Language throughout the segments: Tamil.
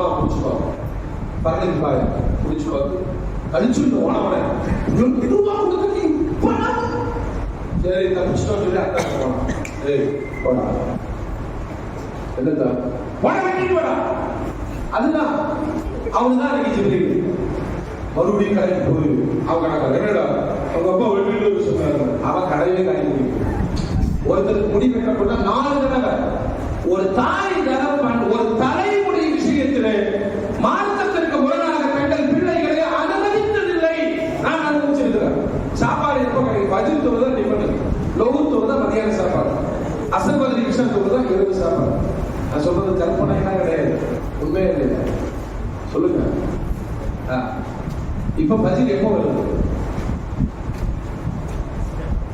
அம்மா பிடிச்சுக்கோ பரவாயில்ல பாரு பார்த்து கழிச்சுட்டு ஓனவன இதுவா சரி தப்பிச்சிட்டோம் சொல்லி அக்கா போனான் ஏய் போனா என்னதா அதுதான். அவங்க தான் அன்னைக்கு ஜிப்ரீல் மறுபடியும் கடைக்கு போய் அவன் கணக்கு என்னடா? அவங்க அப்பா வெளியில சொன்னாரு. அவன் கடையிலே கடைக்கு ஒருத்தருக்கு முடி வெட்டப்பட்ட நாலு தடவை. ஒரு தாய் தடவை ஒரு தாய் அசல் பதில் கிருஷ்ணன் தொழுதா இரவு சாப்பாடு நான் சொல்றது கற்பனைனா கிடையாது. உண்மையே இல்லை சொல்லுங்க. ஆ. இப்ப பஜில் எப்போ வருது?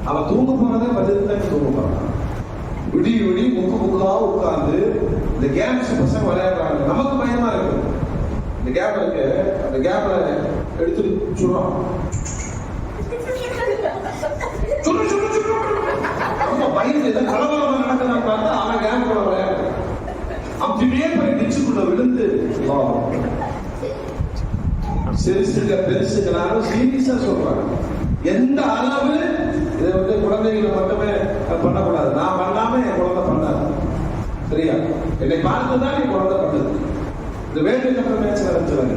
அவன் தூங்க போனதே பஜில் தான் தூங்க போறான். விடி விடி முக்கு முக்கா உட்கார்ந்து இந்த கேம்ஸ் பசங்க விளையாடுறாங்க. நமக்கு பயமா இருக்கு. இந்த கேப் இருக்கு. அந்த கேப்ல எடுத்து சுடுறான். சுடு சுடு சுடு நம்ம பயந்து ஏதோ கலவரம் நடக்குதுன்னு பார்த்தா அவன் கேப் கூட விளையாடு அவன் திடீர்னு போய் டிச்சுக்குள்ள விழுந்து வா. சிறுசுங்க பெருசுங்களாலும் சீரியஸா சொல்றாங்க. எந்த அளவு இதை வந்து குழந்தைகளை மட்டுமே பண்ணக்கூடாது. நான் பண்ணாம என் குழந்தை பண்ணாது. சரியா? என்னை பார்த்துதான் என் குழந்தை பண்ணுது. இந்த வேலை கட்டுற மேட்ச் ஆரம்பிச்சுறாங்க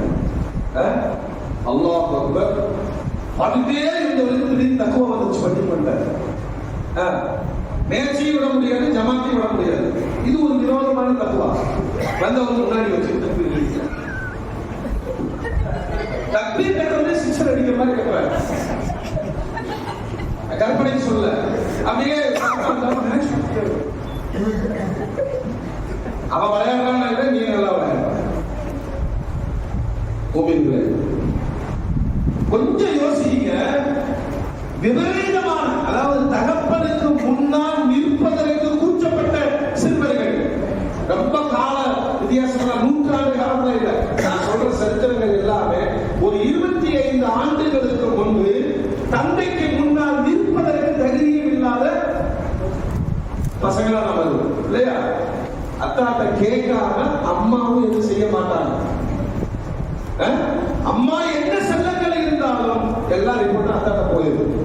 அல்லாஹ் அக்பர். பண்ணிட்டே இந்த வரைக்கும் திடீர்னு தக்குவ வந்துச்சு பண்ணி பண்ணிட்டார் மேட்சையும் விட முடியாது ஜமாத்தையும் விட முடியாது. இது ஒரு விரோதமான தக்குவா. வந்தவங்க முன்னாடி வச்சு தக்பீர் கட்டுறது சிக்ஸர் அடிக்கிற மாதிரி கட்டுறாரு கற்பனை சொல்ல அப்படியே அவ விளையாடுறான் நீ நல்லா விளையாடுற. கொஞ்சம் யோசிங்க. விபரீதமான இருபத்தி ஐந்து ஆண்டுகளுக்கு முன்பு தந்தைக்கு முன்னால் நிற்பதற்கு தகுதியும் இல்லாத பசங்களா நம்ம இல்லையா? அத்தாட்ட கேட்காம அம்மாவும் எதுவும் செய்ய மாட்டாங்க. அஹ்? அம்மா என்ன செல்லங்கள் இருந்தாலும் எல்லாம் ரிப்போர்ட் அத்தாட்ட போயிடும்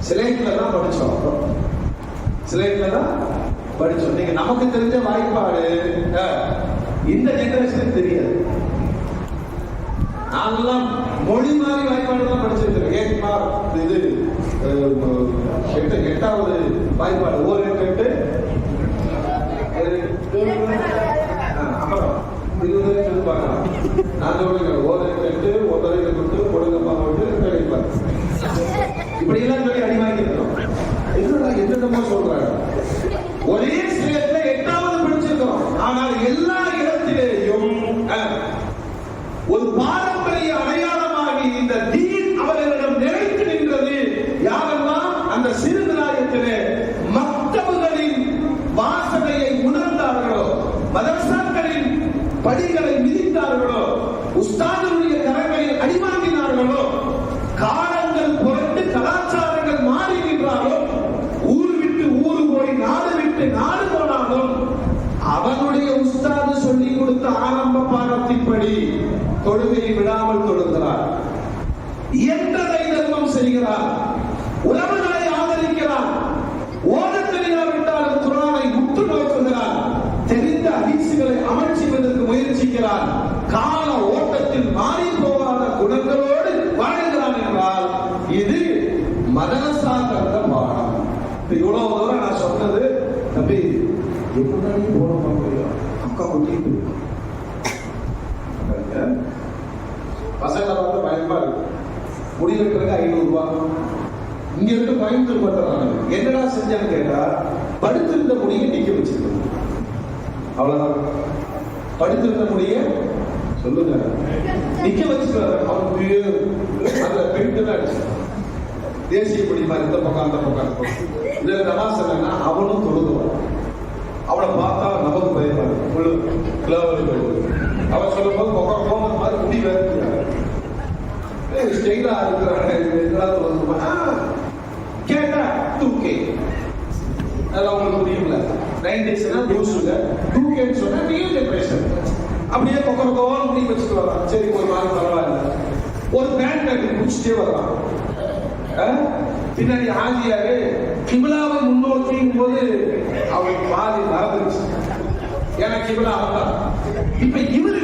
சிலைட்ல தான் படிச்சோம் சிலைட்ல தான் படிச்சோம். நீங்க நமக்கு தெரிஞ்ச வாய்ப்பாடு. இந்த ஜெனரேஷனுக்கு தெரியாது. நாங்கெல்லாம் மொழி மாதிரி வாய்ப்பாடு தான் படிச்சிருக்கேன் இது எட்டு எட்டாவது வாய்ப்பாடு. ஓர் எட்டு எட்டு அப்புறம் இருபது பார்க்கலாம் நான் ஓர் எட்டு எட்டு ஒன்றரை கொண்டு கொடுங்கப்பா கிடைப்பாங்க இப்படி எல்லாம் சொல்லி அடி வாங்கியிருக்கிறோம் என்னடா என்னென்னமோ சொல்றாங்க. ஒரே இந்த தீன் அவர்களிடம் நிலைத்து நின்றது யாரெல்லாம்? அந்த சிறு விநாயகத்திலே மக்தபுகளின் வாசனையை உணர்ந்தார்களோ மதரசாக்களின் படிகளை மிதித்தார்களோ உஸ்தாதனுடைய கரங்களில் அடிவாங்கினார்களோ காலங்கள் புரண்டு கலாச்சாரங்கள் மாறி நின்றாலும் ஊர் விட்டு ஊர் போய் நாடு விட்டு நாடு போனாலும் அவனுடைய உஸ்தாது சொல்லிக் கொடுத்த ஆரம்ப பாடத்தின்படி தொழுகை இயன்றதை தர்மம் செய்கிறார். உறவுகளை ஆதரிக்கிறார். ஓட தெரியாவிட்டால் குரானை உற்று நோக்குகிறார். தெரிந்த அதிர்ச்சிகளை அமர்ச்சிவதற்கு முயற்சிக்கிறார். கால ஓட்டத்தில் மாறி போகாத குணங்களோடு வாழ்கிறான் என்றால் இது மதரசா தந்த பாடம். இவ்வளவு தூரம் நான் சொன்னது தம்பி எப்படி போட முடியும் அக்கா ஒட்டிட்டு பசங்களை பார்த்து பயமா இருக்கு. முடி வெட்டுறதுக்கு ஐநூறு ரூபாய் இங்க இருந்து கோயம்புத்தூர் பண்றாங்க என்னடா செஞ்சான்னு கேட்டா படுத்திருந்த முடிய நிக்க வச்சிருக்கோம் அவ்வளவுதான். படுத்திருந்த முடிய சொல்லுங்க. நிக்க வச்சுக்கிறாரு அவனுக்கு அந்த பெயிண்ட் தான் தேசிய கொடி மாதிரி இந்த பக்கம் அந்த பக்கம் இதுல நமாஸ் என்னன்னா அவனும் தொழுதுவான். அவளை பார்த்தா நமக்கு பயமா இருக்கு. முழு அவன் சொல்லும் போது மாதிரி முடி வேறு ஸ்டைலா இருக்கிறாங்க. இதெல்லாம் கேட்டா டூ கே அதெல்லாம் உங்களுக்கு புரியும்ல? நைன்டிஸ்னா லூசுங்க டூ கேன்னு சொன்னா ஜெனரேஷன் அப்படியே பக்கம் வச்சுட்டு சரி ஒரு மாதிரி பரவாயில்ல. ஒரு பேண்ட் கட்டி முடிச்சுட்டே வரலாம் அஹ்? பின்னாடி ஆதியாரு கிபிலாவை முன்னோக்கியும் போது அவளுக்கு பாதி மறந்துருச்சு. ஏன்னா கிபிலா அவதான் இப்ப இவரு